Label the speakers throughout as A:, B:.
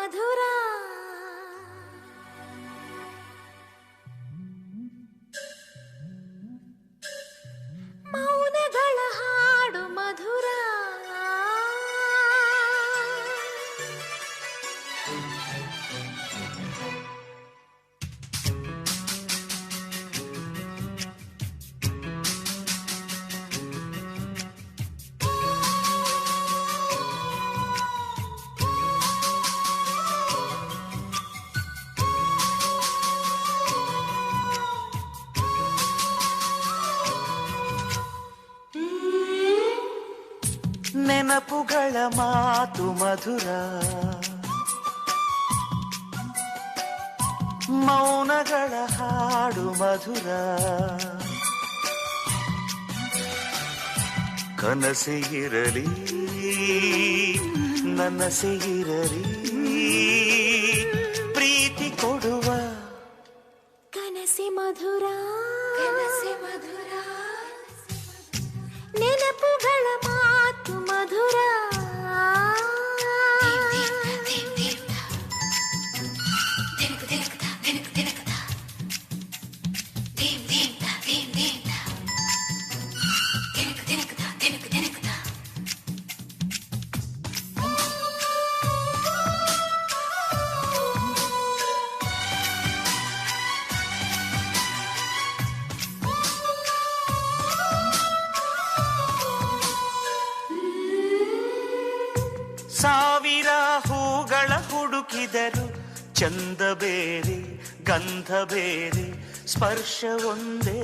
A: ಮಧುರ
B: ನೆನಪುಗಳ ಮಾತು ಮಧುರ. ಮೌನಗಳ ಹಾಡು ಮಧುರ. ಕನಸೆ ಇರಲಿ ನನಸೆ ಇರಲಿ ಪ್ರೀತಿ ಕೊಡುವ.
A: ಕನಸಿ ಮಧುರ. ಕನಸೆ ಮಧುರ. ನೆನಪುಗಳ ಮಾತು ಮಧುರ
B: ಸಾವಿರ ಹೂಗಳ ಹುಡುಕಿದರು. ಚಂದ ಬೇರೆ ಗಂಧ ಬೇರೆ ಸ್ಪರ್ಶ ಒಂದೇ.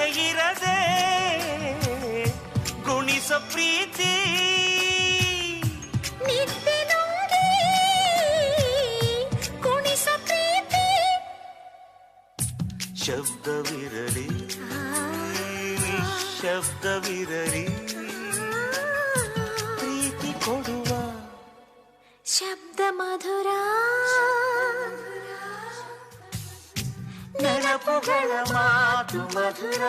B: ಇರದೆ ಗುಣಿಸ
A: ಪ್ರೀತಿ.
B: ಶಬ್ದವಿರಲಿ ಶಬ್ದವಿರಲಿ ಪ್ರೀತಿ ಕೊಡುವ
A: ಶಬ್ದ ಮಧುರ.
B: ನೆನಪುಗಳ ಮಾತು ಮಧುರ